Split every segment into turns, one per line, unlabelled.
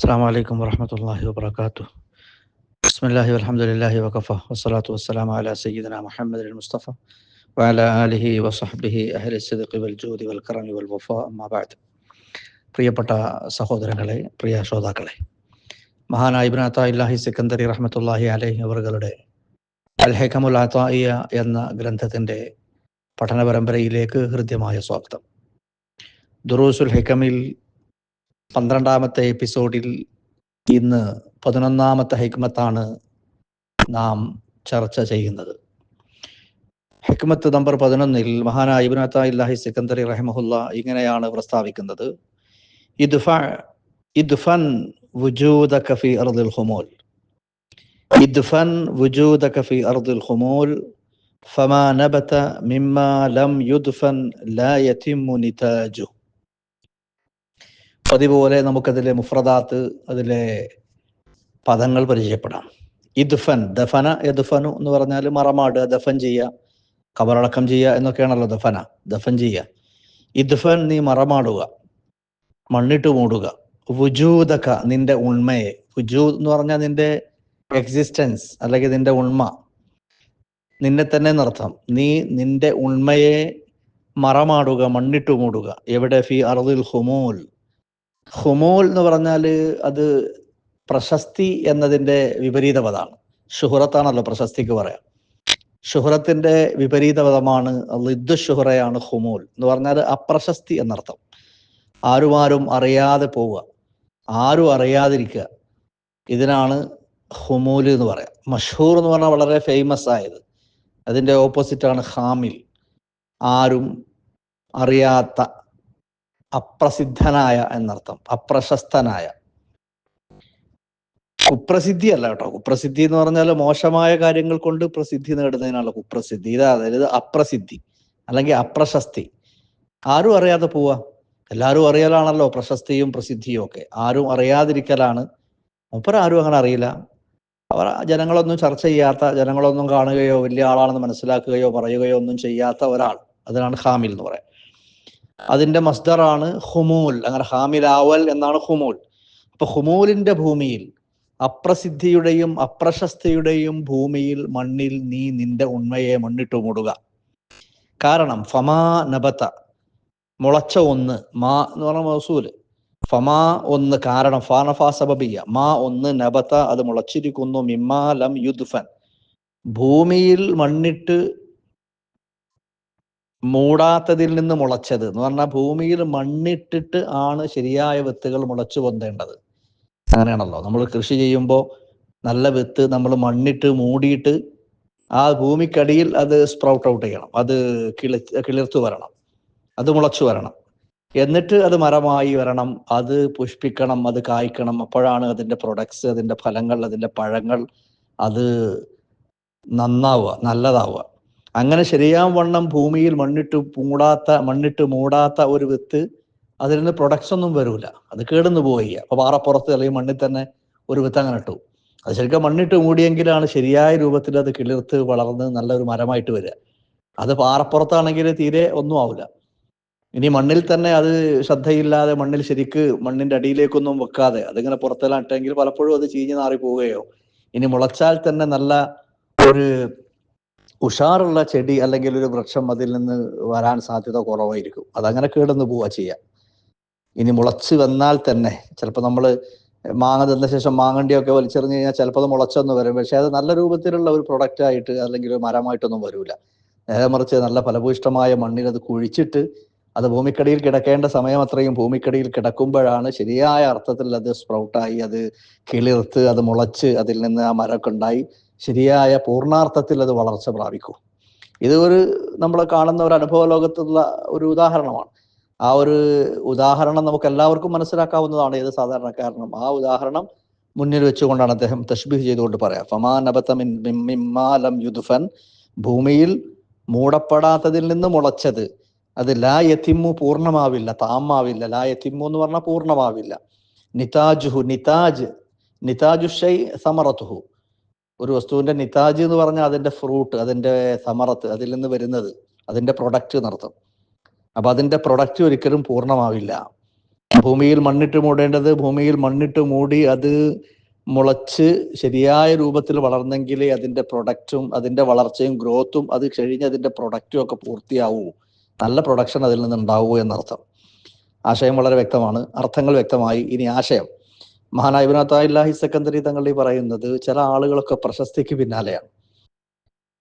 അസ്സാം വലൈക്കും വറഹമത്തല്ലാഹി വാത്തു ബിസ്മില്ലാഹി അലഹമുല്ലാഹി വഖഫ വസ്സലാത്തു വസ്സലാം അല സയ്യിദന മുഹമ്മദ് മുസ്തഫ വഅല ആലിഹി വസഹബിഹി അഹ്ലി സിദ്ഖി വൽ ജൂദി വൽ കറമി വൽ വഫ അമ്മാ ബഅദ് പ്രിയപ്പെട്ട സഹോദരങ്ങളെ പ്രിയ ശ്രോതാക്കളെ മഹാനായ ഇബ്നു അത്തായില്ലാഹി സിക്കന്ദരി റഹ്മത്തുള്ളാഹി അലൈഹി അവറുകളുടെ അൽ ഹെക്കമുൽ അത്തായിയ എന്ന ഗ്രന്ഥത്തിന്റെ പഠന പരമ്പരയിലേക്ക് ഹൃദ്യമായ സ്വാഗതം. ദുറൂസുൽ ഹെക്കമിൽ പന്ത്രണ്ടാമത്തെ എപ്പിസോഡിൽ ഇന്ന് പതിനൊന്നാമത്തെ ഹിക്മത്താണ് നാം ചർച്ച ചെയ്യുന്നത് ഹിക്മത്ത് നമ്പർ പതിനൊന്നിൽ മഹാനായ ഇബ്നാത്തായി സിക്കന്ദരി റഹ്മഹുല്ല ഇങ്ങനെയാണ് പ്രസ്താവിക്കുന്നത് ഇദ്ഫ ഇദ്ഫൻ وجودك في أرض الخمول ادفن وجودك في أرض الخمول فما نبت مما لم يدفن لا يتم نتاجه പതിപോലെ നമുക്കതിലെ മുഫ്രദാത്ത് അതിലെ പദങ്ങൾ പരിചയപ്പെടാം. ഇദ്ഫൻ ദഫന യദ്ഫനു എന്ന് പറഞ്ഞാൽ മറമാടുക ദഫൻ ചെയ്യുക കബറടക്കം ചെയ്യുക എന്നൊക്കെയാണല്ലോ ദഫന. ദഫൻ ചെയ്യുക. ഇദ്ഫൻ നീ മറമാടുക മണ്ണിട്ട് മൂടുക. വുജൂദക നിന്റെ ഉണ്മയെ. വുജൂദ് എന്ന് പറഞ്ഞാൽ നിന്റെ എക്സിസ്റ്റൻസ് അല്ലെങ്കിൽ നിന്റെ ഉണ്മ. നിന്നെ തന്നെ നിർത്ഥം നീ നിന്റെ ഉണ്മയെ മറമാടുക മണ്ണിട്ട് മൂടുക. എവിടെ? ഫി അറുതിൽ ഹുമൂൽ. ഹുമൂൽ എന്ന് പറഞ്ഞാൽ അത് പ്രശസ്തി എന്നതിന്റെ വിപരീത പദമാണ് ഷുഹറത്താണല്ലോ പ്രശസ്തിക്ക് പറയാം. ഷുഹുറത്തിന്റെ വിപരീത പദമാണ് ലിദ്ദു ഷുഹറയാണ് ഹുമൂൽ എന്ന് പറഞ്ഞാൽ അപ്രശസ്തി എന്നർത്ഥം. ആരും ആരും അറിയാതെ പോവുക. ആരും അറിയാതിരിക്കുക. ഇതിനാണ് ഹുമൂൽ എന്ന് പറയാം. മഷൂർ എന്ന് പറഞ്ഞാൽ വളരെ ഫേമസ് ആയത്. അതിന്റെ ഓപ്പോസിറ്റാണ് ഹാമിൽ ആരും അറിയാത്ത അപ്രസിദ്ധനായ എന്നർത്ഥം. അപ്രശസ്തനായ. കുപ്രസിദ്ധി അല്ല കേട്ടോ. കുപ്രസിദ്ധി എന്ന് പറഞ്ഞാൽ മോശമായ കാര്യങ്ങൾ കൊണ്ട് പ്രസിദ്ധി നേടുന്നതിനാണ് കുപ്രസിദ്ധി. ഇതാ അതായത് അപ്രസിദ്ധി അല്ലെങ്കിൽ അപ്രശസ്തി. ആരും അറിയാതെ പോവാ. എല്ലാവരും അറിയലാണല്ലോ പ്രശസ്തിയും പ്രസിദ്ധിയും ഒക്കെ. ആരും അറിയാതിരിക്കലാണ്. മൂപ്പർ ആരും അങ്ങനെ അറിയില്ല. അവർ ജനങ്ങളൊന്നും ചർച്ച ചെയ്യാത്ത ജനങ്ങളൊന്നും കാണുകയോ വലിയ ആളാണെന്ന് മനസ്സിലാക്കുകയോ പറയുകയോ ഒന്നും ചെയ്യാത്ത ഒരാൾ. അതിനാണ് ഹാമിൽ എന്ന് പറയാം അതിന്റെ മസ്ദറാണ് ഹുമൂൽ അങ്ങനെ ഹാമിലാവൽ എന്നാണ് ഹുമൂൽ അപ്പൊ ഹുമൂലിന്റെ ഭൂമിയിൽ അപ്രസിദ്ധിയുടെയും അപ്രശസ്തിയുടെയും ഭൂമിയിൽ മണ്ണിൽ നീ നിന്റെ ഉണ്മയെ മണ്ണിട്ടു മൂടുക. കാരണം ഫമാ നബത്ത മുളച്ച ഒന്ന് മാ എന്ന് പറഞ്ഞ മസൂൽ ഫമാ ഒന്ന് കാരണം ഫാനഫാ സബബിയ മാ ഒന്ന് നബത്ത അത് മുളച്ചിരിക്കുന്നു മിമ്മാലം യുദ്ഫൻ. ഭൂമിയിൽ മണ്ണിട്ട് മൂടാത്തതിൽ നിന്ന് മുളച്ചത് എന്ന് പറഞ്ഞാൽ ഭൂമിയിൽ മണ്ണിട്ടിട്ട് ആണ് ശരിയായ വിത്തുകൾ മുളച്ചു പൊന്തേണ്ടത്. അങ്ങനെയാണല്ലോ. നമ്മൾ കൃഷി ചെയ്യുമ്പോൾ നല്ല വിത്ത് നമ്മൾ മണ്ണിട്ട് മൂടിയിട്ട് ആ ഭൂമിക്കടിയിൽ അത് സ്പ്രൗട്ട് ഔട്ട് ചെയ്യണം. അത് കിളി കിളിർത്തു വരണം. അത് മുളച്ചു വരണം. എന്നിട്ട് അത് മരമായി വരണം. അത് പുഷ്പിക്കണം അത് കായ്ക്കണം. അപ്പോഴാണ് അതിന്റെ പ്രൊഡക്ട്സ് അതിന്റെ ഫലങ്ങൾ അതിന്റെ പഴങ്ങൾ അത് നന്നാവുക നല്ലതാവുക. അങ്ങനെ ശരിയാം വണ്ണം ഭൂമിയിൽ മണ്ണിട്ട് മൂടാത്ത മണ്ണിട്ട് മൂടാത്ത ഒരു വിത്ത് അതിൽ നിന്ന് പ്രൊഡക്ട്സ് ഒന്നും വരൂല. അത് കേടുന്നു പോവുക അപ്പൊ പാറപ്പുറത്ത് അല്ലെങ്കിൽ മണ്ണിൽ തന്നെ ഒരു വിത്ത് അങ്ങനെ ഇട്ടു. അത് ശരിക്കും മണ്ണിട്ട് മൂടിയെങ്കിലാണ് ശരിയായ രൂപത്തിൽ അത് കിളിർത്ത് വളർന്ന് നല്ലൊരു മരമായിട്ട് വരിക. അത് പാറപ്പുറത്താണെങ്കിൽ തീരെ ഒന്നും ആവില്ല ഇനി മണ്ണിൽ തന്നെ അത് ശ്രദ്ധയില്ലാതെ മണ്ണിൽ ശരിക്ക് മണ്ണിന്റെ അടിയിലേക്കൊന്നും വെക്കാതെ അതിങ്ങനെ പുറത്തെല്ലാം ഇട്ടെങ്കിൽ പലപ്പോഴും അത് ചീഞ്ഞു നാറി പോവുകയോ ഇനി മുളച്ചാൽ തന്നെ നല്ല ഒരു ഉഷാറുള്ള ചെടി അല്ലെങ്കിൽ ഒരു വൃക്ഷം അതിൽ നിന്ന് വരാൻ സാധ്യത കുറവായിരിക്കും. അതങ്ങനെ കേടന്ന് പോവുക ചെയ്യാം. ഇനി മുളച്ച് വന്നാൽ തന്നെ ചിലപ്പോൾ നമ്മൾ മാങ്ങ തന്ന ശേഷം മാങ്ങണ്ടിയൊക്കെ വലിച്ചെറിഞ്ഞ് കഴിഞ്ഞാൽ ചിലപ്പോൾ അത് മുളച്ചൊന്നും വരും. പക്ഷെ അത് നല്ല രൂപത്തിലുള്ള ഒരു പ്രൊഡക്റ്റ് ആയിട്ട് അല്ലെങ്കിൽ ഒരു മരമായിട്ടൊന്നും വരില്ല നേരെ മറിച്ച് നല്ല ഫലഭൂയിഷ്ടമായ മണ്ണിൽ അത് കുഴിച്ചിട്ട് അത് ഭൂമിക്കടിയിൽ കിടക്കേണ്ട സമയം അത്രയും ഭൂമിക്കടിയിൽ കിടക്കുമ്പോഴാണ് ശരിയായ അർത്ഥത്തിൽ അത് സ്പ്രൗട്ടായി അത് കിളിർത്ത് അത് മുളച്ച് അതിൽ നിന്ന് ആ മരമൊക്കെ ഉണ്ടായി ശരിയായ പൂർണാർത്ഥത്തിൽ അത് വളർച്ച പ്രാപിക്കൂ. ഇത് ഒരു നമ്മൾ കാണുന്ന ഒരു അനുഭവ ലോകത്തുള്ള ഒരു ഉദാഹരണമാണ്. ആ ഒരു ഉദാഹരണം നമുക്ക് എല്ലാവർക്കും മനസ്സിലാക്കാവുന്നതാണ് ഏത് സാധാരണക്കാരനും. ആ ഉദാഹരണം മുന്നിൽ വെച്ചുകൊണ്ടാണ് അദ്ദേഹം തഷ്ബീഹ് ചെയ്തുകൊണ്ട് പറയാം. ലം യുദുഫൻ. ഭൂമിയിൽ മൂടപ്പെടാത്തതിൽ നിന്ന് മുളച്ചത്. അത് ലാ യത്തിമ്മു പൂർണമാവില്ല താമാവില്ല ലാ യത്തിമ്മു എന്ന് പറഞ്ഞാൽ പൂർണമാവില്ല. നിതാജുഹു നിതാജ്. നിതാജുഷൈ സമറത്തുഹു. ഒരു വസ്തുവിന്റെ നിതാജ് എന്ന് പറഞ്ഞാൽ അതിന്റെ ഫ്രൂട്ട് അതിന്റെ സമറത്ത് അതിൽ നിന്ന് വരുന്നത് അതിന്റെ പ്രൊഡക്റ്റ് എന്നർത്ഥം. അപ്പൊ അതിന്റെ പ്രൊഡക്റ്റ് ഒരിക്കലും പൂർണമാവില്ല. ഭൂമിയിൽ മണ്ണിട്ട് മൂടേണ്ടത് ഭൂമിയിൽ മണ്ണിട്ട് മൂടി അത് മുളച്ച് ശരിയായ രൂപത്തിൽ വളർന്നെങ്കിലേ അതിന്റെ പ്രൊഡക്റ്റും അതിന്റെ വളർച്ചയും ഗ്രോത്തും അത് കഴിഞ്ഞ് അതിന്റെ പ്രൊഡക്റ്റും ഒക്കെ പൂർത്തിയാവൂ. നല്ല പ്രൊഡക്ഷൻ അതിൽ നിന്ന് ഉണ്ടാവൂ എന്നർത്ഥം. ആശയം വളരെ വ്യക്തമാണ്. അർത്ഥങ്ങൾ വ്യക്തമായി. ഇനി ആശയം. മഹാനായ ഇബ്നാത്താഹി സെക്കന്ദരി തങ്ങൾ ഈ പറയുന്നത് ചില ആളുകളൊക്കെ പ്രശസ്തിക്ക് പിന്നാലെയാണ്.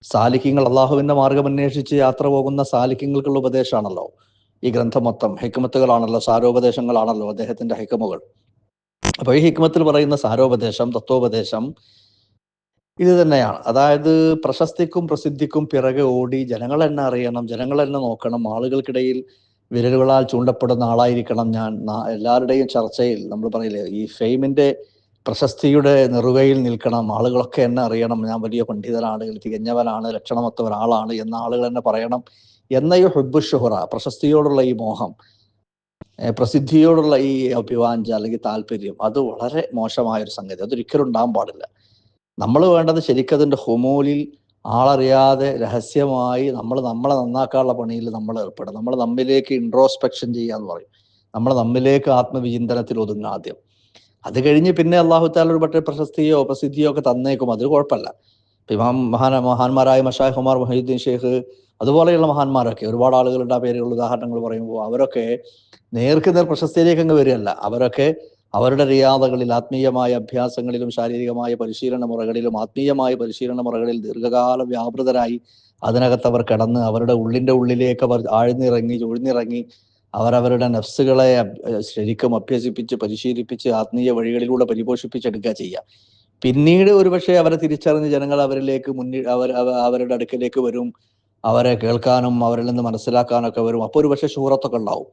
സാലിഖ്യങ്ങൾ അള്ളാഹുവിന്റെ മാർഗം അന്വേഷിച്ച് യാത്ര പോകുന്ന സാലിഖ്യങ്ങൾക്കുള്ള ഉപദേശമാണല്ലോ. ഈ ഗ്രന്ഥം മൊത്തം ഹിക്മത്തുകളാണല്ലോ സാരോപദേശങ്ങളാണല്ലോ അദ്ദേഹത്തിന്റെ ഹിക്മുകൾ. അപ്പൊ ഈ ഹിക്മത്തിൽ പറയുന്ന സാരോപദേശം തത്വോപദേശം ഇത് തന്നെയാണ്. അതായത് പ്രശസ്തിക്കും പ്രസിദ്ധിക്കും പിറകെ ഓടി ജനങ്ങളെന്നെ അറിയണം ജനങ്ങളെന്നെ നോക്കണം ആളുകൾക്കിടയിൽ വിരലുകളാൽ ചൂണ്ടപ്പെടുന്ന ആളായിരിക്കണം ഞാൻ. എല്ലാവരുടെയും ചർച്ചയിൽ നമ്മൾ പറയില്ലേ ഈ ഫെയിമിന്റെ പ്രശസ്തിയുടെ നെറുകയിൽ നിൽക്കണം. ആളുകളൊക്കെ എന്നെ അറിയണം. ഞാൻ വലിയ പണ്ഡിതനാണ് തികഞ്ഞവനാണ് ലക്ഷണമൊത്ത ഒരാളാണ് എന്ന ആളുകൾ എന്നെ പറയണം എന്ന ഈ ഹുബ് ഷുഹറ പ്രശസ്തിയോടുള്ള ഈ മോഹം പ്രസിദ്ധിയോടുള്ള ഈ അഭിവാഞ്ച അല്ലെങ്കിൽ താല്പര്യം അത് വളരെ മോശമായ ഒരു സംഗതി. അതൊരിക്കലും ഉണ്ടാകാൻ പാടില്ല. നമ്മൾ വേണ്ടത് ശരിക്കതിന്റെ ഹുമൂലിൽ ആളറിയാതെ രഹസ്യമായി നമ്മൾ നമ്മളെ നന്നാക്കാനുള്ള പണിയിൽ നമ്മൾ ഏർപ്പെടും. നമ്മൾ നമ്മിലേക്ക് ഇൻട്രോസ്പെക്ഷൻ ചെയ്യാന്ന് പറയും. നമ്മൾ നമ്മിലേക്ക് ആത്മവിചിന്തനത്തിൽ ഒതുങ്ങുക ആദ്യം. അത് കഴിഞ്ഞ് പിന്നെ അള്ളാഹു താല ഒരു പറ്റേ പ്രശസ്തിയോ പ്രസിദ്ധിയോ ഒക്കെ തന്നേക്കും. അതൊരു കുഴപ്പമില്ല. ഇമാം മഹാന മഹാന്മാരായ മഷാഹ് കുമാർ മൊഹീദ്ദീൻ ഷെയ്ഖ് അതുപോലെയുള്ള മഹാന്മാരൊക്കെ ഒരുപാട് ആളുകളുടെ ആ പേരുകൾ ഉദാഹരണങ്ങൾ പറയുമ്പോൾ അവരൊക്കെ നേർക്ക് നേർ പ്രശസ്തിയിലേക്ക് അങ്ങ് വരികയല്ല. അവരൊക്കെ അവരുടെ റിയാദകളിൽ ആത്മീയമായ അഭ്യാസങ്ങളിലും ശാരീരികമായ പരിശീലന മുറകളിലും ആത്മീയമായ പരിശീലന മുറകളിൽ ദീർഘകാലം വ്യാപൃതരായി അതിനകത്ത് അവർ കിടന്ന് അവരുടെ ഉള്ളിന്റെ ഉള്ളിലേക്ക് അവർ ആഴ്ന്നിറങ്ങി ചുഴിഞ്ഞിറങ്ങി അവരവരുടെ നഫ്സുകളെ ശരിക്കും അഭ്യസിപ്പിച്ച് പരിശീലിപ്പിച്ച് ആത്മീയ വഴികളിലൂടെ പരിപോഷിപ്പിച്ചെടുക്കുക ചെയ്യുക. പിന്നീട് ഒരുപക്ഷെ അവരെ തിരിച്ചറിഞ്ഞ് ജനങ്ങൾ അവരിലേക്ക് മുന്നിൽ അവർ അവരുടെ അടുക്കലേക്ക് വരും. അവരെ കേൾക്കാനും അവരിൽ നിന്ന് മനസ്സിലാക്കാനൊക്കെ വരും. അപ്പോൾ ഒരുപക്ഷെ ഷൂറത്തൊക്കെ ഉണ്ടാവും.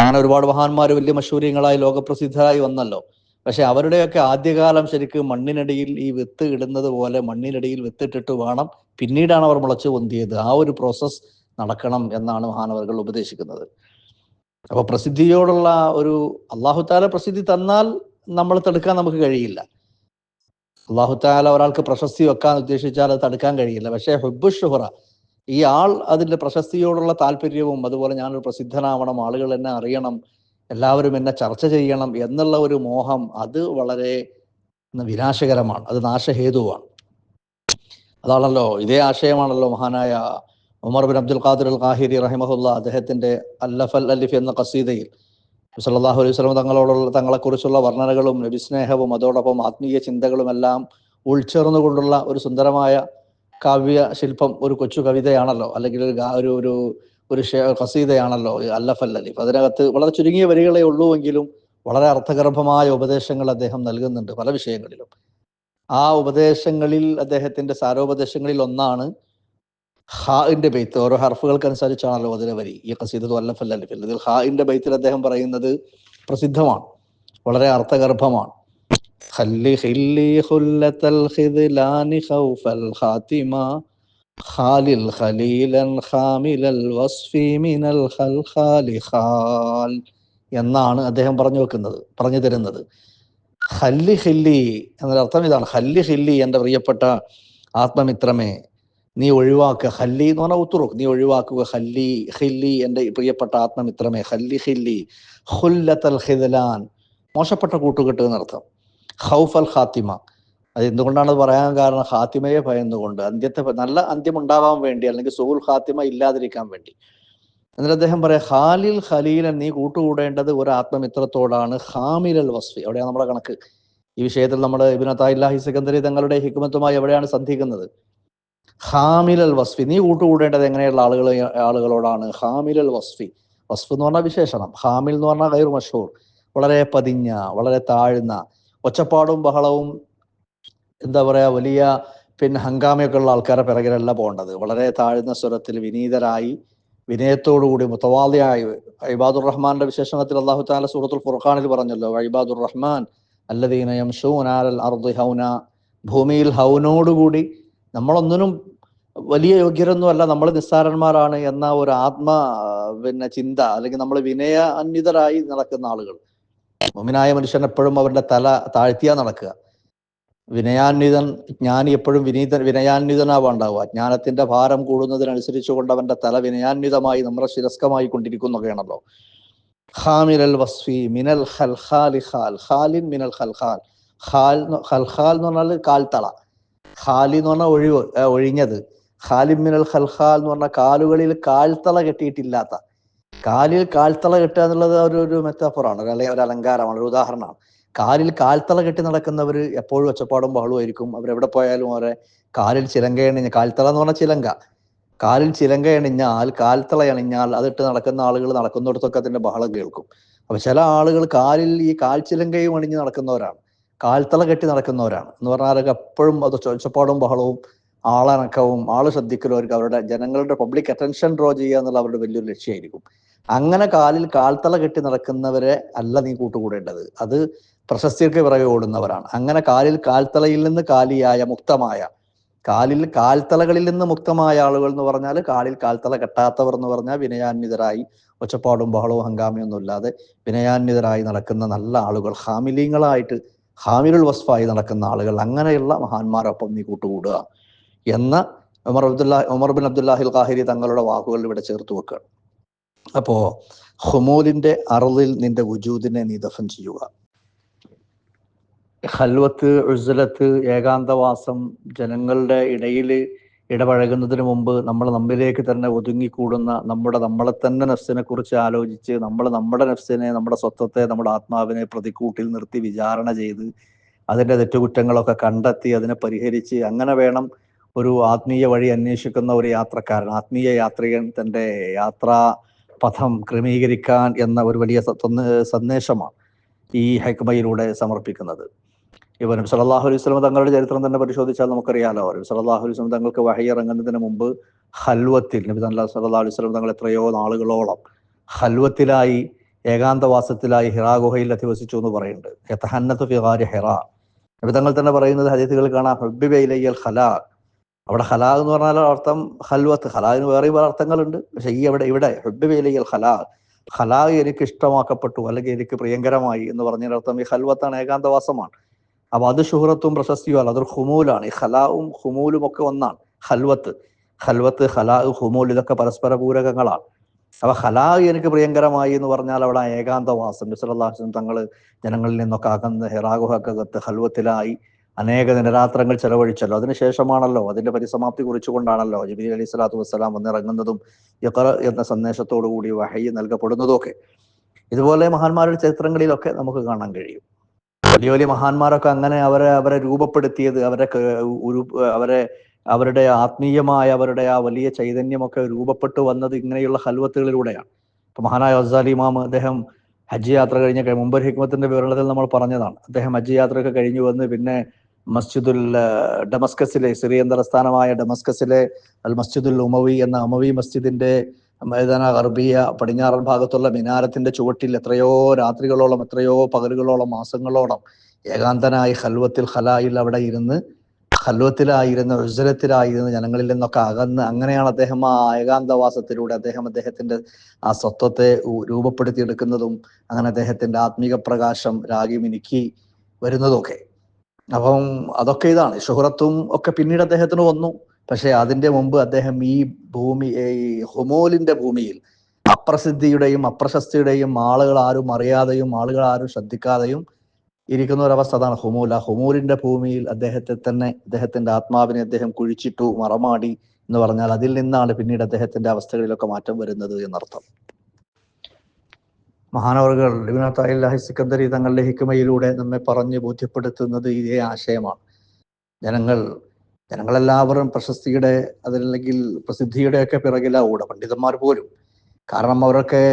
അങ്ങനെ ഒരുപാട് മഹാന്മാർ വലിയ മഷൂര്യങ്ങളായി ലോകപ്രസിദ്ധരായി വന്നല്ലോ. പക്ഷെ അവരുടെയൊക്കെ ആദ്യകാലം ശരിക്കും മണ്ണിനടിയിൽ ഈ വിത്ത് ഇടുന്നത് പോലെ മണ്ണിനടിയിൽ വിത്തിട്ടിട്ട് വേണം. പിന്നീടാണ് അവർ മുളച്ചു പൊന്തിയത്. ആ ഒരു പ്രോസസ് നടക്കണം എന്നാണ് മഹാനവറുകൾ ഉപദേശിക്കുന്നത്. അപ്പൊ പ്രസിദ്ധിയോടുള്ള ഒരു അള്ളാഹുത്താല പ്രസിദ്ധി തന്നാൽ നമ്മൾ തടുക്കാൻ നമുക്ക് കഴിയില്ല. അള്ളാഹുത്താല ഒരാൾക്ക് പ്രശസ്തി വെക്കാൻ ഉദ്ദേശിച്ചാൽ അത് തടുക്കാൻ കഴിയില്ല. പക്ഷേ ഹുബ്ബു ഷുഹറ ഈ ആൾ അതിന്റെ പ്രശസ്തിയോടുള്ള താല്പര്യവും അതുപോലെ ഞാനൊരു പ്രസിദ്ധനാവണം ആളുകൾ എന്നെ അറിയണം എല്ലാവരും എന്നെ ചർച്ച ചെയ്യണം എന്നുള്ള ഒരു മോഹം അത് വളരെ വിനാശകരമാണ് അത് നാശഹേതുവാണ്. അതാണല്ലോ ഇതേ ആശയമാണല്ലോ മഹാനായ Umar bin Abdul Qadir al Qahiri റഹിമഹുല്ല അദ്ദേഹത്തിന്റെ അല്ലഫ് അൽ അലിഫ് എന്ന കസീതയിൽ സല്ലല്ലാഹു അലൈഹി സ്വലം തങ്ങളോടുള്ള തങ്ങളെക്കുറിച്ചുള്ള വർണനകളും നബിസ്നേഹവും അതോടൊപ്പം ആത്മീയ ചിന്തകളും എല്ലാം ഉൾച്ചേർന്നുകൊണ്ടുള്ള ഒരു സുന്ദരമായ കാവ്യ ശില്പം ഒരു കൊച്ചു കവിതയാണല്ലോ അല്ലെങ്കിൽ ഒരു ഒരു ഒരു ഈ അല്ലഫ് അൽ അതിനകത്ത് വളരെ ചുരുങ്ങിയ വരികളെ ഉള്ളൂവെങ്കിലും വളരെ അർത്ഥഗർഭമായ ഉപദേശങ്ങൾ അദ്ദേഹം നൽകുന്നുണ്ട് പല വിഷയങ്ങളിലും. ആ ഉപദേശങ്ങളിൽ അദ്ദേഹത്തിന്റെ സാരോപദേശങ്ങളിൽ ഒന്നാണ് ഹാഇന്റെ ബെയ്ത്ത്. ഓരോ ഹർഫുകൾക്കനുസരിച്ചാണല്ലോ അതിലെ വരി. ഈ ഖസീദ് അല്ലഫൽ അലിഫിൽ ഇതിൽ ഹാഇന്റെ അദ്ദേഹം പറയുന്നത് പ്രസിദ്ധമാണ്. വളരെ അർത്ഥഗർഭമാണ്. خلي خلي خلة الخذلان خوف الخاتمة خالل خليلا خامل الوصف من الخلخال خال എന്നാണ് അദ്ദേഹം പറഞ്ഞു വെക്കുന്നത് പറഞ്ഞു തരുന്നത് ഹല്ലി ഹില്ലി എന്നൊരു അർത്ഥം ഇതാണ് ഹല്ലി ഹില്ലി എൻ്റെ പ്രിയപ്പെട്ട ആത്മമിത്രമേ നീ ഒഴിവാക്കുക ഹല്ലി എന്ന് പറഞ്ഞാൽ ഉത്തുറുക്ക് നീ ഒഴിവാക്കുക ഹല്ലി ഹില്ലി എൻ്റെ പ്രിയപ്പെട്ട ആത്മമിത്രമേ ഹല്ലി ഹില്ലി ഹുല്ലത്തൽ ഹിദലാൻ മോശപ്പെട്ട കൂട്ടുകെട്ട് എന്നർത്ഥം ഹൗഫ് അൽ ഖാത്തിമ. അത് എന്തുകൊണ്ടാണ് അത് പറയാൻ കാരണം? ഖാത്തിമയെ ഭയന്നുകൊണ്ട് അന്ത്യത്തെ നല്ല അന്ത്യം ഉണ്ടാവാൻ വേണ്ടി അല്ലെങ്കിൽ സുഹുൽ ഖാത്തിമ ഇല്ലാതിരിക്കാൻ വേണ്ടി. എന്നിട്ട് അദ്ദേഹം പറയാം ഖാലിൽ ഖലീലൻ നീ കൂട്ടുകൂടേണ്ടത് ഒരു ആത്മമിത്രത്തോടാണ് ഖാമിൽ അൽ വസ്ഫി. അവിടെയാണ് നമ്മുടെ കണക്ക്. ഈ വിഷയത്തിൽ നമ്മൾ ഇബിനത്തായില്ലാഹി സെക്കന്ദരി തങ്ങളുടെ ഹിക്മത്തുമായി എവിടെയാണ് സന്ധിക്കുന്നത്? ഹാമിൽ അൽ വസ്ഫി. നീ കൂട്ടുകൂടേണ്ടത് എങ്ങനെയുള്ള ആളുകൾ ആളുകളോടാണ്? ഹാമിൽ അൽ വസ്ഫി. വസ്ഫ് എന്ന് പറഞ്ഞാൽ വിശേഷണം. ഹാമിൽ എന്ന് പറഞ്ഞാൽ ഗൈർ മഷൂർ വളരെ പതിഞ്ഞ വളരെ താഴ്ന്ന ഒച്ചപ്പാടും ബഹളവും എന്താ പറയാ വലിയ പിന്നെ ഹങ്കാമയൊക്കെ ഉള്ള ആൾക്കാരെ പിറകിലല്ല പോകേണ്ടത്. വളരെ താഴ്ന്ന സ്വരത്തിൽ വിനീതരായി വിനയത്തോടുകൂടി മുത്തവാദിയായി ഇബാദുർ റഹ്മാന്റെ വിശേഷണത്തിൽ അള്ളാഹു താല സൂറത്തുൽ ഫുർഖാനിൽ പറഞ്ഞല്ലോ ഇബാദുർ റഹ്മാൻ അല്ലദീന ഹൗന. ഭൂമിയിൽ ഹൗനോടുകൂടി നമ്മളൊന്നിനും വലിയ യോഗ്യരൊന്നും അല്ല നമ്മൾ നിസ്സാരന്മാരാണ് എന്ന ഒരു ആത്മ പിന്നെ ചിന്ത അല്ലെങ്കിൽ നമ്മൾ വിനയ അന്വിതരായി നടക്കുന്ന ആളുകൾ. മുമിനായ മനുഷ്യൻ എപ്പോഴും അവരുടെ തല താഴ്ത്തിയാ നടക്കുക. വിനയാന്വിതൻ ജ്ഞാനി എപ്പോഴും വിനീത വിനയാന്വിതനാവാ ഉണ്ടാവുക ജ്ഞാനത്തിന്റെ ഭാരം കൂടുന്നതിനനുസരിച്ച് കൊണ്ട് അവന്റെ തല വിനയാന്വിതമായി നമ്മുടെ ശിരസ്കമായി കൊണ്ടിരിക്കുന്നൊക്കെയാണല്ലോ. ഖാമിൽ വസ്ഫി മിനൽ ഹൽ ഹാലി ഹാൽ ഹാലിൻ മിനൽ ഖൽഖാൽ. ഖാൽ ഹാൽ ഖൽഖാൽ എന്ന് പറഞ്ഞാൽ കാൽത്തള ഹാലി എന്ന് പറഞ്ഞാൽ ഒഴിവ് ഒഴിഞ്ഞത്. ഹാലിൻ മിനൽ ഹൽഹാൽ എന്ന് പറഞ്ഞാൽ കാലുകളിൽ കാൽത്തള കെട്ടിയിട്ടില്ലാത്ത. കാലിൽ കാൽത്തള കെട്ടുക എന്നുള്ളത് ഒരു ഒരു മെത്താഫറാണ് ഒരു ഒരു അലങ്കാരമാണ് ഒരു ഉദാഹരണമാണ്. കാലിൽ കാൽത്തള കെട്ടി നടക്കുന്നവർ എപ്പോഴും ഒച്ചപ്പാടും ബഹളമായിരിക്കും അവരെവിടെ പോയാലും അവരെ കാലിൽ ചിലങ്ക എണിഞ്ഞ കാൽത്തള എന്ന് പറഞ്ഞാൽ ചിലങ്ക. കാലിൽ ചിലങ്ക എണിഞ്ഞാൽ കാൽത്തള എണിഞ്ഞാൽ അതിട്ട് നടക്കുന്ന ആളുകൾ നടക്കുന്നിടത്തൊക്കെ അതിന്റെ ബഹളം കേൾക്കും. അപ്പൊ ചില ആളുകൾ കാലിൽ ഈ കാൽ ചിലങ്കയും അണിഞ്ഞ് നടക്കുന്നവരാണ്. കാൽത്തള കെട്ടി നടക്കുന്നവരാണ്. എന്ന് പറഞ്ഞാൽ എപ്പോഴും അത് ഒച്ചപ്പാടും ബഹളവും ആളനക്കവും ആൾ ശ്രദ്ധിക്കലും അവർക്ക് അവരുടെ ജനങ്ങളുടെ പബ്ലിക് അറ്റൻഷൻ ഡ്രോ ചെയ്യുക എന്നുള്ള അവരുടെ വലിയൊരു ലക്ഷ്യമായിരിക്കും അങ്ങനെ കാലിൽ കാൽത്തള കെട്ടി നടക്കുന്നവരെ അല്ല നീ കൂട്ടുകൂടേണ്ടത്. അത് പ്രശസ്തിക്ക് പിറകെ ഓടുന്നവരാണ്. അങ്ങനെ കാലിൽ കാൽത്തളയിൽ നിന്ന് കാലിയായ മുക്തമായ കാലിൽ കാൽത്തളകളിൽ നിന്ന് മുക്തമായ ആളുകൾ എന്ന് പറഞ്ഞാൽ കാലിൽ കാൽത്തള കെട്ടാത്തവർ എന്ന് പറഞ്ഞാൽ വിനയാന്വിതരായി ഒച്ചപ്പാടും ബഹളവും ഹങ്കാമിയൊന്നും ഇല്ലാതെ വിനയാന്വിതരായി നടക്കുന്ന നല്ല ആളുകൾ ഹാമിലീങ്ങളായിട്ട് ഹാമിലുൽ വസ്ഫായി നടക്കുന്ന ആളുകൾ അങ്ങനെയുള്ള മഹാന്മാരൊപ്പം നീ കൂട്ടുകൂടുക എന്ന ഉമർ അബ്ദുല്ലാ ഉമർ ബിൻ അബ്ദുല്ലാഹിൽ ഖാഹിരി തങ്ങളുടെ വാക്കുകൾ ഇവിടെ ചേർത്ത് വെക്കുക അപ്പോ ഹുമൂലിന്റെ അറളിൽ നിന്റെ വുജൂദിനെ നീ ദഫൻ ചെയ്യുക. ഹൽവത്ത് ഉഴ്സലത്ത് ഏകാന്തവാസം ജനങ്ങളുടെ ഇടയിൽ ഇടപഴകുന്നതിന് മുമ്പ് നമ്മൾ നമ്മിലേക്ക് തന്നെ ഒതുങ്ങിക്കൂടുന്ന നമ്മുടെ നമ്മളെ തന്നെ നഫ്സിനെ കുറിച്ച് ആലോചിച്ച് നമ്മൾ നമ്മുടെ നഫ്സിനെ നമ്മുടെ സ്വത്വത്തെ നമ്മുടെ ആത്മാവിനെ പ്രതിക്കൂട്ടിൽ നിർത്തി വിചാരണ ചെയ്ത് അതിന്റെ തെറ്റുകുറ്റങ്ങളൊക്കെ കണ്ടെത്തി അതിനെ പരിഹരിച്ച് അങ്ങനെ വേണം ഒരു ആത്മീയ വഴി അന്വേഷിക്കുന്ന ഒരു യാത്രക്കാരൻ ആത്മീയ യാത്രികൻ തന്റെ യാത്രാ പഥം ക്രമീകരിക്കാൻ എന്ന ഒരു വലിയ സന്ദേശമാണ് ഈ ഹെക്മയിലൂടെ സമർപ്പിക്കുന്നത്. ഇവർ സലാഹു അലൈഹി വസല്ലം തങ്ങളുടെ ചരിത്രം തന്നെ പരിശോധിച്ചാൽ നമുക്കറിയാലോ. സല്ലല്ലാഹു അലൈഹി വസല്ലം തങ്ങൾക്ക് വഹയിറങ്ങുന്നതിന് മുമ്പ് ഹൽവത്തിൽ നബി സല്ലല്ലാഹു അലൈഹി സ്വലം തങ്ങൾ എത്രയോ നാളുകളോളം ഹൽവത്തിലായി ഏകാന്തവാസത്തിലായി ഹിറാ ഗുഹയിൽ അധിവസിച്ചു എന്ന് പറയുന്നുണ്ട്. ഹെറ. നബി തങ്ങൾ തന്നെ പറയുന്നത് ഹദീസുകൾ കാണാം ഹബ്ബിബൈലയ്യൽ ഖലാ അവിടെ ഹലാ എന്ന് പറഞ്ഞാൽ അർത്ഥം ഹൽവത്ത് ഹലാഹിന് വേറെയും പല അർത്ഥങ്ങളുണ്ട്. പക്ഷെ ഈ അവിടെ ഇവിടെ ഹബ്ബിബൈലയ്യൽ ഹലാ ഹലാ എനിക്ക് ഇഷ്ടമാക്കപ്പെട്ടു അല്ലെങ്കിൽ എനിക്ക് പ്രിയങ്കരമായി എന്ന് പറഞ്ഞതിനർത്ഥം ഈ ഹൽവത്താണ് ഏകാന്തവാസമാണ്. അപ്പൊ അത് ഷുഹറത്തും പ്രശസ്തിയും അല്ല അതൊരു ഹുമൂലാണ് ഈ ഹലാവും ഹുമൂലും ഒക്കെ ഒന്നാണ് ഹൽവത്ത് ഹൽവത്ത് ഹലാ ഹുമൂൽ ഇതൊക്കെ പരസ്പര പൂരകങ്ങളാണ്. അപ്പൊ ഹലാ എനിക്ക് പ്രിയങ്കരമായി എന്ന് പറഞ്ഞാൽ അവിടെ ഏകാന്തവാസം. നബിസ്വല്ലാഹുസ്ലം തങ്ങൾ ജനങ്ങളിൽ നിന്നൊക്കെ അകന്ന് ഹെറാഗുഹക്കകത്ത് ഹൽവത്തിലായി അനേക ദിനരാത്രങ്ങൾ ചെലവഴിച്ചല്ലോ. അതിനുശേഷമാണല്ലോ അതിന്റെ പരിസമാപ്തി കുറിച്ചുകൊണ്ടാണല്ലോ ജബീൽ അലി സ്വലാത്തു വസ്സലാം വന്നിറങ്ങുന്നതും യഖറ എന്ന സന്ദേശത്തോടു കൂടി വഹയി നൽകപ്പെടുന്നതും ഒക്കെ ഇതുപോലെ മഹാന്മാരുടെ ചരിത്രങ്ങളിലൊക്കെ നമുക്ക് കാണാൻ കഴിയും. വലിയ വലിയ മഹാന്മാരൊക്കെ അങ്ങനെ അവരെ അവരെ രൂപപ്പെടുത്തിയത് അവരെ ഒരു അവരെ അവരുടെ ആത്മീയമായ അവരുടെ ആ വലിയ ചൈതന്യമൊക്കെ രൂപപ്പെട്ടു വന്നത് ഇങ്ങനെയുള്ള ഹൽവത്തുകളിലൂടെയാണ്. ഇപ്പൊ മഹാനായ ഒസാലി ഇമാം അദ്ദേഹം ഹജ്ജ് യാത്ര കഴിഞ്ഞ കഴി- മുമ്പ് ഹിക്മത്തിന്റെ വിവരണത്തിൽ നമ്മൾ പറഞ്ഞതാണ്. അദ്ദേഹം ഹജ്ജ് യാത്രയൊക്കെ കഴിഞ്ഞു വന്ന് പിന്നെ മസ്ജിദുൽ ഡമസ്കസിലെ സിറിയൻ തലസ്ഥാനമായ ഡമസ്കസിലെ അൽ മസ്ജിദുൽ ഉമവി എന്ന ഉമവി മസ്ജിദിന്റെ മൈതാന അറബിയ പടിഞ്ഞാറൻ ഭാഗത്തുള്ള മിനാരത്തിന്റെ ചുവട്ടിൽ എത്രയോ രാത്രികളോളം എത്രയോ പകലുകളോളം മാസങ്ങളോളം ഏകാന്തനായി ഹൽവത്തിൽ ഖലായിൽ അവിടെ ഇരുന്ന് ഹൽവത്തിലായിരുന്ന ഉജ്ജലത്തിലായിരുന്ന ജനങ്ങളിൽ നിന്നൊക്കെ അകന്ന് അങ്ങനെയാണ് അദ്ദേഹം ആ ഏകാന്തവാസത്തിലൂടെ അദ്ദേഹം അദ്ദേഹത്തിന്റെ ആ സ്വത്വത്തെ രൂപപ്പെടുത്തിയെടുക്കുന്നതും അങ്ങനെ അദ്ദേഹത്തിന്റെ ആത്മീക പ്രകാശം രാഗി മിനുക്കി വരുന്നതൊക്കെ അപ്പം അതൊക്കെ ഇതാണ്. ഷുഹറത്തും ഒക്കെ പിന്നീട് അദ്ദേഹത്തിന് വന്നു. പക്ഷെ അതിന്റെ മുമ്പ് അദ്ദേഹം ഈ ഭൂമി ഈ ഹുമോലിന്റെ ഭൂമിയിൽ അപ്രസിദ്ധിയുടെയും അപ്രശസ്തിയുടെയും ആളുകൾ ആരും അറിയാതെയും ആളുകൾ ആരും ശ്രദ്ധിക്കാതെയും ഇരിക്കുന്ന ഒരവസ്ഥ അതാണ് ഹുമൂൽ. ആ ഹുമൂലിന്റെ ഭൂമിയിൽ അദ്ദേഹത്തെ തന്നെ അദ്ദേഹത്തിന്റെ ആത്മാവിനെ അദ്ദേഹം കുഴിച്ചിട്ടു മറമാടി എന്ന് പറഞ്ഞാൽ അതിൽ നിന്നാണ് പിന്നീട് അദ്ദേഹത്തിന്റെ അവസ്ഥകളിലൊക്കെ മാറ്റം വരുന്നത് എന്നർത്ഥം. മഹാനവറുകൾ ലിബിനാത്തായി സിക്കന്ദരി തങ്ങളുടെ ഹിക്കുമയിലൂടെ നമ്മെ പറഞ്ഞ് ബോധ്യപ്പെടുത്തുന്നത് ഇതേ ആശയമാണ്. ജനങ്ങൾ ജനങ്ങളെല്ലാവരും പ്രശസ്തിയുടെ അതല്ലെങ്കിൽ പ്രസിദ്ധിയുടെ ഒക്കെ പിറകിലാ ഓട പണ്ഡിതന്മാർ പോലും. കാരണം അവരൊക്കെ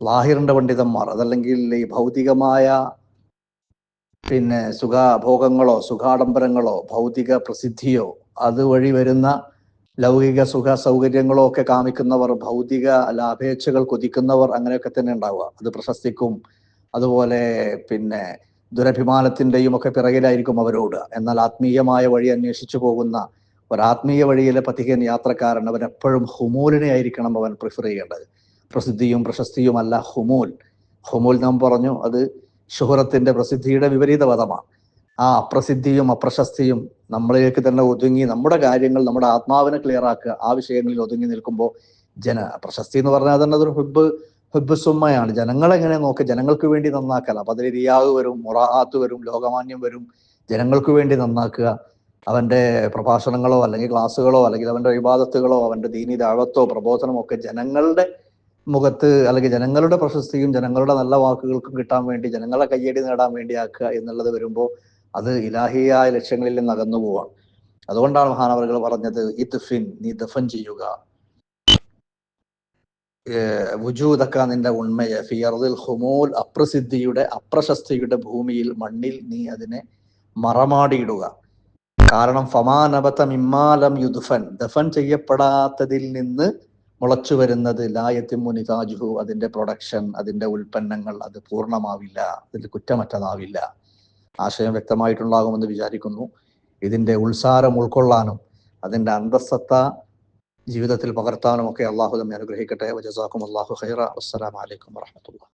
ലാഹിറിന്റെ പണ്ഡിതന്മാർ. അതല്ലെങ്കിൽ ഈ ഭൗതികമായ പിന്നെ സുഖഭോഗങ്ങളോ സുഖാഡംബരങ്ങളോ ഭൗതിക പ്രസിദ്ധിയോ അതുവഴി വരുന്ന ലൗകിക സുഖ സൗകര്യങ്ങളോ ഒക്കെ കാമിക്കുന്നവർ ഭൗതിക ലാഭേച്ഛകൾ കൊതിക്കുന്നവർ അങ്ങനെയൊക്കെ തന്നെ ഉണ്ടാവുക. അത് പ്രശസ്തിക്കും അതുപോലെ പിന്നെ ദുരഭിമാനത്തിന്റെയും ഒക്കെ പിറകിലായിരിക്കും അവരോട്. എന്നാൽ ആത്മീയമായ വഴി അന്വേഷിച്ചു പോകുന്ന ഒരാത്മീയ വഴിയിലെ പഥികൻ യാത്രക്കാരൻ അവൻ എപ്പോഴും ഹുമൂലിനെ ആയിരിക്കണം അവൻ പ്രിഫർ ചെയ്യേണ്ടത്. പ്രസിദ്ധിയും പ്രശസ്തിയും അല്ല ഹുമൂൽ. ഹുമൂൽ നാം പറഞ്ഞു അത് ഷുഹറത്തിന്റെ പ്രസിദ്ധിയുടെ വിപരീത പദമാണ് ആ അപ്രസിദ്ധിയും അപ്രശസ്തിയും നമ്മളിലേക്ക് തന്നെ ഒതുങ്ങി നമ്മുടെ കാര്യങ്ങൾ നമ്മുടെ ആത്മാവിനെ ക്ലിയർ ആക്കുക ആ വിഷയങ്ങളിൽ ഒതുങ്ങി നിൽക്കുമ്പോൾ ജന പ്രശസ്തി എന്ന് പറഞ്ഞാൽ തന്നെ അതൊരു ഹുബ് ഹുബ് സുമ്മയാണ്. ജനങ്ങളെങ്ങനെ നോക്കുക ജനങ്ങൾക്ക് വേണ്ടി നന്നാക്കല അപ്പൊ അതിൽ റിയാവ് വരും മുറാഹാത്ത് വരും ലോകമാന്യം വരും. ജനങ്ങൾക്ക് വേണ്ടി നന്നാക്കുക. അവന്റെ പ്രഭാഷണങ്ങളോ അല്ലെങ്കിൽ ക്ലാസ്സുകളോ അല്ലെങ്കിൽ അവന്റെ വിവാദത്തുകളോ അവന്റെ ദീനി ദാഴത്തോ പ്രബോധനമോ ഒക്കെ ജനങ്ങളുടെ മുഖത്ത് അല്ലെങ്കിൽ ജനങ്ങളുടെ പ്രശസ്തിയും ജനങ്ങളുടെ നല്ല വാക്കുകൾക്കും കിട്ടാൻ വേണ്ടി ജനങ്ങളെ കയ്യടി നേടാൻ വേണ്ടി ആക്കുക എന്നുള്ളത് വരുമ്പോൾ അത് ഇലാഹിയായ ലക്ഷ്യങ്ങളിൽ നിന്ന് അകന്നു പോവാണ്. അതുകൊണ്ടാണ് മഹാനവറുകൾ പറഞ്ഞത് ഇത്ഫിൻ നീ ദഫൻ ചെയ്യുക. വുജൂദക്ക നിന്റെ ഉണ്മയെ. ഫിയർദിൽ ഹുമൂൽ അപ്രസിദ്ധിയുടെ അപ്രശസ്തിയുടെ ഭൂമിയിൽ മണ്ണിൽ നീ അതിനെ മറമാടിയിടുക. കാരണം ഫമാനബത്ത മിമ്മാലം യുദ്ഫൻ. ദഫൻ ചെയ്യപ്പെടാത്തതിൽ നിന്ന് മുളച്ചു വരുന്നത് ലായത്തിമു നിതാജുഹു അതിന്റെ പ്രൊഡക്ഷൻ അതിന്റെ ഉൽപ്പന്നങ്ങൾ അത് പൂർണമാവില്ല. അതിൽ കുറ്റമറ്റതാവില്ല. ആശയം വ്യക്തമായിട്ടുണ്ടാകുമെന്ന് വിചാരിക്കുന്നു. ഇതിന്റെ ഉത്സാരം ഉൾക്കൊള്ളാനും അതിന്റെ അന്തസ്സത്ത ജീവിതത്തിൽ പകർത്താനും ഒക്കെ അള്ളാഹു നമ്മെ അനുഗ്രഹിക്കട്ടെ. വജസാക്കും അള്ളാഹു ഖൈറ അസ്സലാമലൈക്കും വറഹമത്തുള്ള